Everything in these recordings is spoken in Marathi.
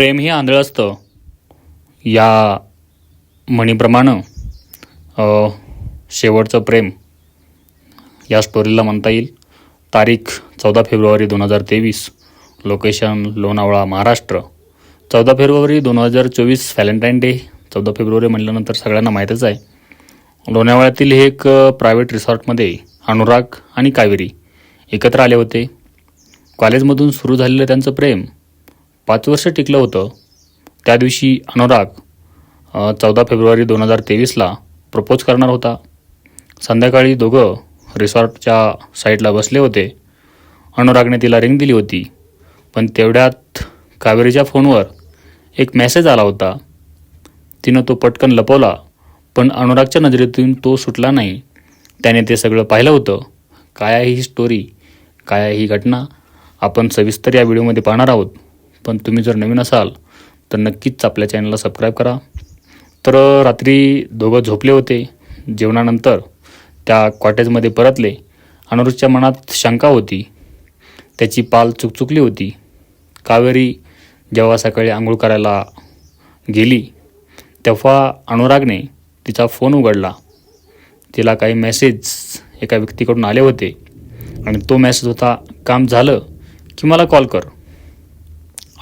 प्रेम हे आंधळं असतं. या म्हणीप्रमाणे शेवटचं प्रेम या स्टोरीला म्हणता येईल. तारीख चौदा फेब्रुवारी दोन हजार तेवीस लोकेशन लोणावळा महाराष्ट्र. चौदा फेब्रुवारी दोन हजार चोवीस व्हॅलेंटाईन डे. चौदा फेब्रुवारी म्हटल्यानंतर सगळ्यांना माहीतच आहे. लोणावळ्यातील हे एक प्रायव्हेट रिसॉर्टमध्ये अनुराग आणि कावेरी एकत्र आले होते. कॉलेजमधून सुरू झालेलं त्यांचं प्रेम पाच वर्ष टिकलं होतं. त्या दिवशी अनुराग चौदा फेब्रुवारी दोन हजार तेवीसला प्रपोज करणार होता. संध्याकाळी दोघं रिसॉर्टच्या साईडला बसले होते. अनुरागने तिला रिंग दिली होती. पण तेवढ्यात कावेरीच्या फोनवर एक मेसेज आला होता. तिनं तो पटकन लपवला पण अनुरागच्या नजरेतून तो सुटला नाही. त्याने ते सगळं पाहिलं होतं. काय आहे ही स्टोरी काय आहे ही घटना? आपण सविस्तर या व्हिडिओमध्ये पाहणार आहोत. पण तुम्ही जर नवीन असाल तर नक्कीच आपल्या चॅनलला सबस्क्राईब करा. तर रात्री दोघं झोपले होते जेवणानंतर. त्या कॉटेजमध्ये परतले. अनुरुजच्या मनात शंका होती. त्याची पाल चुकचुकली होती. कावेरी जेव्हा सकाळी आंघोळ करायला गेली तेव्हा अनुरागने तिचा फोन उघडला. तिला काही मेसेज एका व्यक्तीकडून आले होते. आणि तो मेसेज होता काम झालं की मला कॉल कर.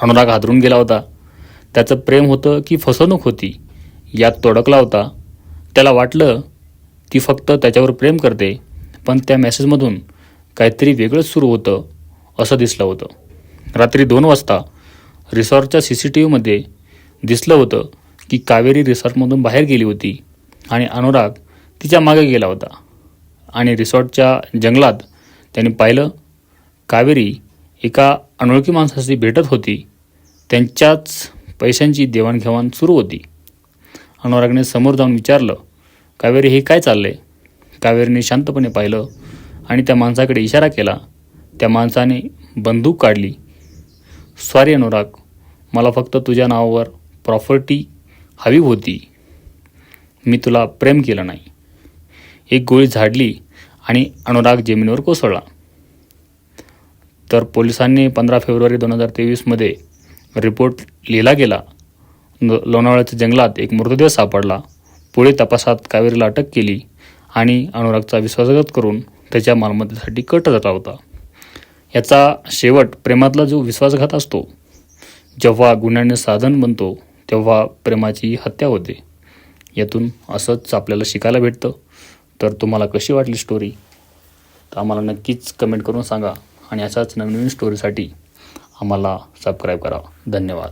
अनुराग हादरून गेला होता. त्याचं प्रेम होतं की फसवणूक होती यात तोडकला होता. त्याला वाटलं ती फक्त त्याच्यावर प्रेम करते पण त्या मेसेजमधून काहीतरी वेगळंच सुरू होतं असं दिसलं होतं. रात्री दोन वाजता रिसॉर्टच्या सी सी टी व्हीमध्ये दिसलं होतं की कावेरी रिसॉर्टमधून बाहेर गेली होती आणि अनुराग तिच्यामागे गेला होता. आणि रिसॉर्टच्या जंगलात त्यांनी पाहिलं कावेरी एका अनोळखी माणसाशी भेटत होती. त्यांच्याच पैशांची देवाणघेवाण सुरू होती. अनुरागने समोर जाऊन विचारलं कावेरी हे काय चाललंय? कावेरीने शांतपणे पाहिलं आणि त्या माणसाकडे इशारा केला. त्या माणसाने बंदूक काढली. सॉरी अनुराग मला फक्त तुझ्या नावावर प्रॉपर्टी हवी होती. मी तुला प्रेम केलं नाही. एक गोळी झाडली आणि अनुराग जमिनीवर कोसळला. तर पोलिसांनी पंधरा फेब्रुवारी दोन हजार तेवीसमध्ये रिपोर्ट लिहिला गेला. लो- लोणावळ्याच्या जंगलात एक मृतदेह सापडला. पुढे तपासात कावेरीला अटक केली आणि अनुरागचा विश्वासघात करून त्याच्या मालमत्तेसाठी कट झाला होता. याचा शेवट प्रेमातला जो विश्वासघात असतो जेव्हा गुन्ह्याने साधन बनतो तेव्हा प्रेमाची हत्या होते. यातून असंच आपल्याला शिकायला भेटतं. तर तुम्हाला कशी वाटली स्टोरी तर आम्हाला नक्कीच कमेंट करून सांगा. आणि अशाच नवनवीन स्टोरीसाठी आम्हाला सबस्क्राईब करा. धन्यवाद.